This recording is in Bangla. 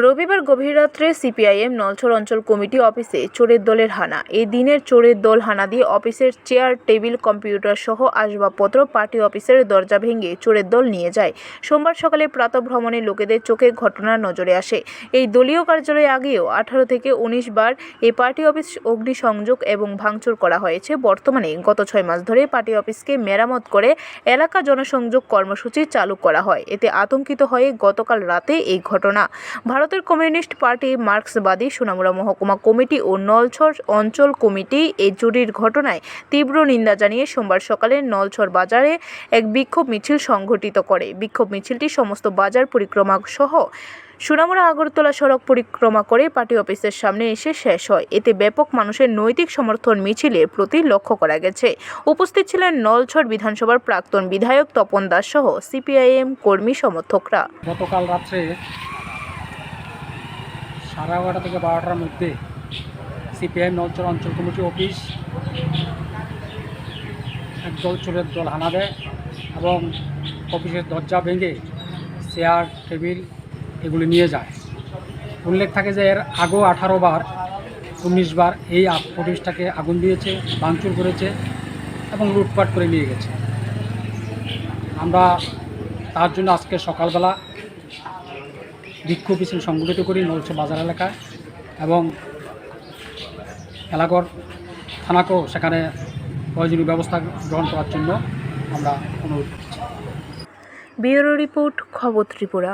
রবিবার গভীর রাত্রে সিপিআইএম নলছর অঞ্চল কমিটি অফিসে চোরের দলের হানা। এই দিনের চোরের দল হানা দিয়ে অফিসের চেয়ার, টেবিল, কম্পিউটার সহ আসবাবপত্র পার্টি অফিসের দরজা ভেঙে চোরের দল নিয়ে যায়। সোমবার সকালে প্রাতঃভ্রমণে লোকেদের চোখে ঘটনার নজরে আসে। এই দলীয় কার্যালয়ে আগেও আঠারো থেকে উনিশ বার এই পার্টি অফিস অগ্নিসংযোগ এবং ভাঙচুর করা হয়েছে। বর্তমানে গত ছয় মাস ধরে পার্টি অফিসকে মেরামত করে এলাকা জনসংযোগ কর্মসূচি চালু করা হয়। এতে আতঙ্কিত হয়ে গতকাল রাতে এই ঘটনা। ভারতের কমিউনিস্ট পার্টি মার্ক্সবাদী সোনামুড়া মহকুমা কমিটি ও নলছর অঞ্চল কমিটি এই চুরির ঘটনায় তীব্র নিন্দা জানিয়ে সোমবার সকালে নলছর বাজারে এক বিক্ষোভ মিছিল সংঘটিত করে। বিক্ষোভ মিছিলটি সমস্ত বাজার পরিক্রমা সহ সোনামুড়া আগরতলা সড়ক পরিক্রমা করে পার্টি অফিসের সামনে এসে শেষ হয়। এতে ব্যাপক মানুষের নৈতিক সমর্থন মিছিলের প্রতি লক্ষ্য করা গেছে। উপস্থিত ছিলেন নলছর বিধানসভার প্রাক্তন বিধায়ক তপন দাস সহ সিপিআইএম কর্মী সমর্থকরা। গতকাল রাত্রে সাড়ে এগারোটা থেকে বারোটার মধ্যে সিপিআইএম নলচর অঞ্চল কমিটি অফিস, একদল চোরের দল হানা দেয় এবং অফিসের দরজা ভেঙে চেয়ার, টেবিল এগুলি নিয়ে যায়। উল্লেখ থাকে যে এর আগেও আঠারো বার, উনিশ বার এই অফিসটাকে আগুন দিয়েছে, ভাঙচুর করেছে এবং লুটপাট করে নিয়ে গেছে। আমরা তার জন্য আজকে সকালবেলা বিক্ষোভ মিছিল সংগঠিত করি নলছে বাজার এলাকায় এবং এলাকার থানাকেও সেখানে প্রয়োজনীয় ব্যবস্থা গ্রহণ করার জন্য আমরা অনুরোধ করছি। ব্যুরো রিপোর্ট খবর ত্রিপুরা।